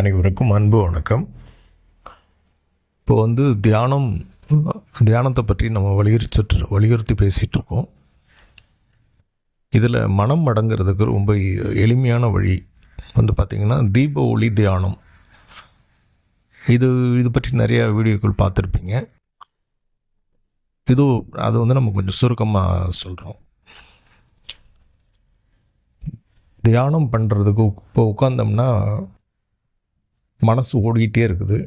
அனைவருக்கும் அன்பு வணக்கம். இப்போ வந்து தியானம் தியானத்தை பற்றி நம்ம வலியுறுத்திட்டு வலியுறுத்தி பேசிகிட்டு இருக்கோம். இதில் மனம் அடங்கிறதுக்கு ரொம்ப எளிமையான வழி வந்து பார்த்திங்கன்னா தீப ஒளி தியானம். இது இது பற்றி நிறையா வீடியோக்கள் பார்த்துருப்பீங்க. இது அது வந்து நம்ம கொஞ்சம் சுருக்கமாக சொல்கிறோம் தியானம் பண்ணுறதுக்கு இப்போ உட்காந்தோம்னா மனசு ஓடிக்கிட்டே இருக்குது.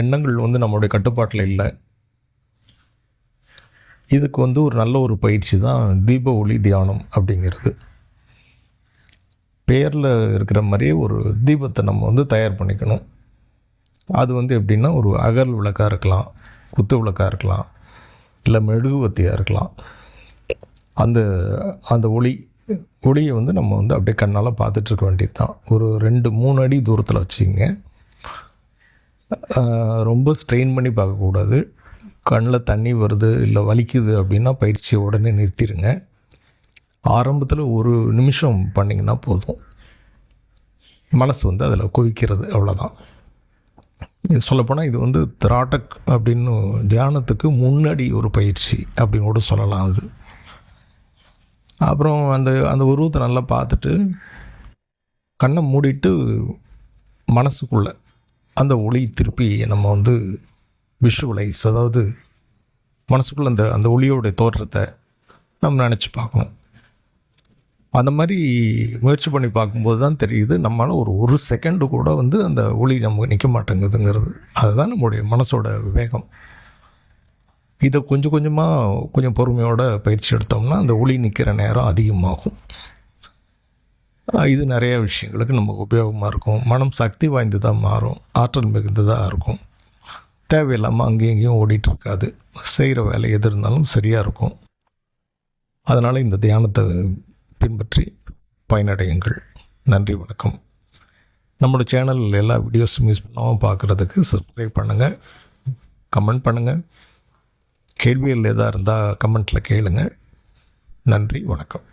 எண்ணங்கள் வந்து நம்மளுடைய கட்டுப்பாட்டில் இல்லை. இதுக்கு வந்து ஒரு நல்ல ஒரு பயிற்சி தான் தீப ஒளி தியானம் அப்படிங்கிறது. பேரில் இருக்கிற மாதிரியே ஒரு தீபத்தை நம்ம வந்து தயார் பண்ணிக்கணும். அது வந்து எப்படின்னா ஒரு அகல் விளக்காக இருக்கலாம் குத்து விளக்காக இருக்கலாம் இல்லை மெழுகுவத்தியாக இருக்கலாம். அந்த அந்த ஒளி ஒளியை வந்து நம்ம வந்து அப்படியே கண்ணால் பார்த்துட்டு இருக்க வேண்டியது தான் ஒரு ரெண்டு மூணு அடி தூரத்தில் வச்சுக்கோங்க. ரொம்ப ஸ்ட்ரெயின் பண்ணி பார்க்கக்கூடாது கண்ணில் தண்ணி வருது இல்லை வலிக்குது அப்படின்னா பயிற்சியை உடனே நிறுத்திடுங்க ஆரம்பத்தில் ஒரு நிமிஷம் பண்ணிங்கன்னா போதும். மனசு வந்து அதில் குவிக்கிறது அவ்வளோதான் இது சொல்லப்போனால் இது வந்து திராட்டக் அப்படின்னு தியானத்துக்கு முன்னாடி ஒரு பயிற்சி அப்படின்னு கூட சொல்லலாம் அது. அப்புறம் அந்த அந்த உருவத்தை நல்லா பார்த்துட்டு கண்ணை மூடிட்டு மனசுக்குள்ளே அந்த ஒளி திருப்பி நம்ம வந்து விஷுவலைஸ் அதாவது மனசுக்குள்ளே அந்த அந்த ஒளியோடைய தோற்றத்தை நம்ம நினச்சி பார்க்கணும். அந்த மாதிரி முயற்சி பண்ணி பார்க்கும்போது தான் தெரியுது நம்மளால் ஒரு ஒரு செகண்டு கூட வந்து அந்த ஒளி நமக்கு நிற்க மாட்டேங்குதுங்கிறது. அதுதான் நம்முடைய மனசோட வேகம். இதை கொஞ்சம் கொஞ்சமாக கொஞ்சம் பொறுமையோட பயிற்சி எடுத்தோம்னா அந்த ஒளி நிற்கிற நேரம் அதிகமாகும். இது நிறைய விஷயங்களுக்கு நமக்கு உபயோகமாக இருக்கும். மனம் சக்தி வாய்ந்ததாக மாறும். ஆற்றல் மிகுந்ததாக இருக்கும். தேவையில்லாமல் அங்கேயும் இங்கேயும் ஓடிட்டு இருக்காது. செய்கிற வேலை எது இருந்தாலும் சரியாக இருக்கும். அதனால் இந்த தியானத்தை பின்பற்றி பயனடையுங்கள். நன்றி வணக்கம். நம்மளோட சேனலில் எல்லா வீடியோஸும் மிஸ் பண்ணாமல் பார்க்குறதுக்கு சப்ஸ்கிரைப் பண்ணுங்கள் கமெண்ட் பண்ணுங்கள் கேள்விகள் எதாக இருந்தால் கமெண்ட்டில் கேளுங்கள் நன்றி வணக்கம்.